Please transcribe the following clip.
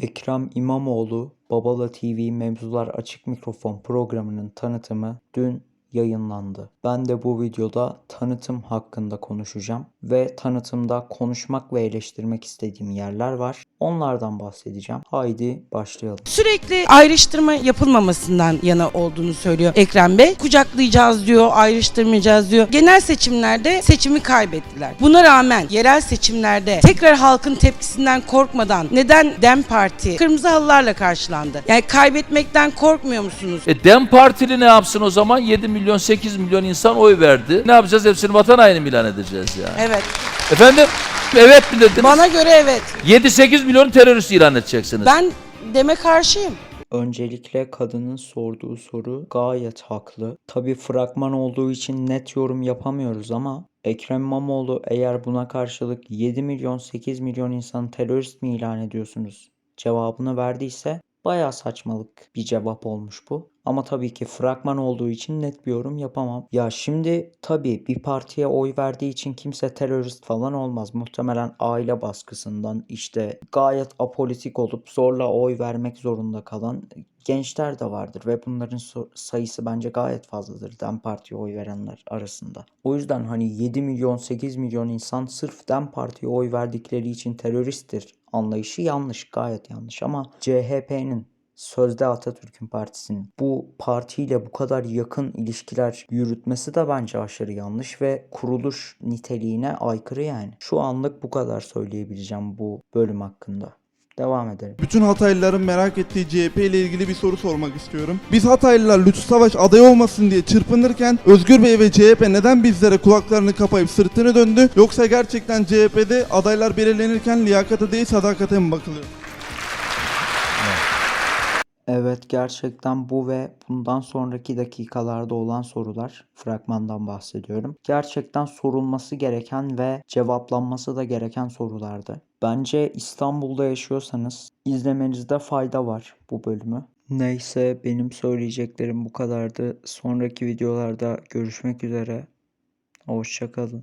Ekrem İmamoğlu Babala TV Mevzular Açık Mikrofon programının tanıtımı dün yayınlandı. Ben de bu videoda tanıtım hakkında konuşacağım ve tanıtımda konuşmak ve eleştirmek istediğim yerler var. Onlardan bahsedeceğim. Haydi başlayalım. Sürekli ayrıştırma yapılmamasından yana olduğunu söylüyor Ekrem Bey. Kucaklayacağız diyor, ayrıştırmayacağız diyor. Genel seçimlerde seçimi kaybettiler. Buna rağmen yerel seçimlerde tekrar halkın tepkisinden korkmadan neden DEM Parti kırmızı halılarla karşılandı? Yani kaybetmekten korkmuyor musunuz? E Dem Partili ne yapsın o zaman? 7 milyon 8 milyon insan oy verdi. Ne yapacağız? Hepsini vatan haini mi ilan edeceğiz ya? Evet. Efendim? Evet mi dediniz? Bana göre evet. 7-8 milyon terörist ilan edeceksiniz. Ben deme karşıyım. Öncelikle kadının sorduğu soru gayet haklı. Tabi fragman olduğu için net yorum yapamıyoruz ama Ekrem İmamoğlu eğer buna karşılık 7 milyon 8 milyon insan terörist mi ilan ediyorsunuz cevabını verdiyse baya saçmalık bir cevap olmuş bu. Ama tabii ki fragman olduğu için net bir yorum yapamam. Ya şimdi tabii bir partiye oy verdiği için kimse terörist falan olmaz. Muhtemelen aile baskısından işte gayet apolitik olup zorla oy vermek zorunda kalan gençler de vardır ve bunların sayısı bence gayet fazladır DEM Parti'ye oy verenler arasında. O yüzden hani 7 milyon 8 milyon insan sırf DEM Parti'ye oy verdikleri için teröristtir anlayışı yanlış, gayet yanlış ama CHP'nin sözde Atatürk'ün partisinin bu partiyle bu kadar yakın ilişkiler yürütmesi de bence aşırı yanlış ve kuruluş niteliğine aykırı yani. Şu anlık bu kadar söyleyebileceğim bu bölüm hakkında. Devam edelim. Bütün Hataylıların merak ettiği CHP ile ilgili bir soru sormak istiyorum. Biz Hataylılar Lütfü Savaş aday olmasın diye çırpınırken Özgür Bey ve CHP neden bizlere kulaklarını kapayıp sırtını döndü? Yoksa gerçekten CHP'de adaylar belirlenirken liyakata değil sadakate mi bakılıyor? Evet gerçekten bu ve bundan sonraki dakikalarda olan sorular fragmandan bahsediyorum. Gerçekten sorulması gereken ve cevaplanması da gereken sorulardı. Bence İstanbul'da yaşıyorsanız izlemenizde fayda var bu bölümü. Neyse benim söyleyeceklerim bu kadardı. Sonraki videolarda görüşmek üzere. Hoşçakalın.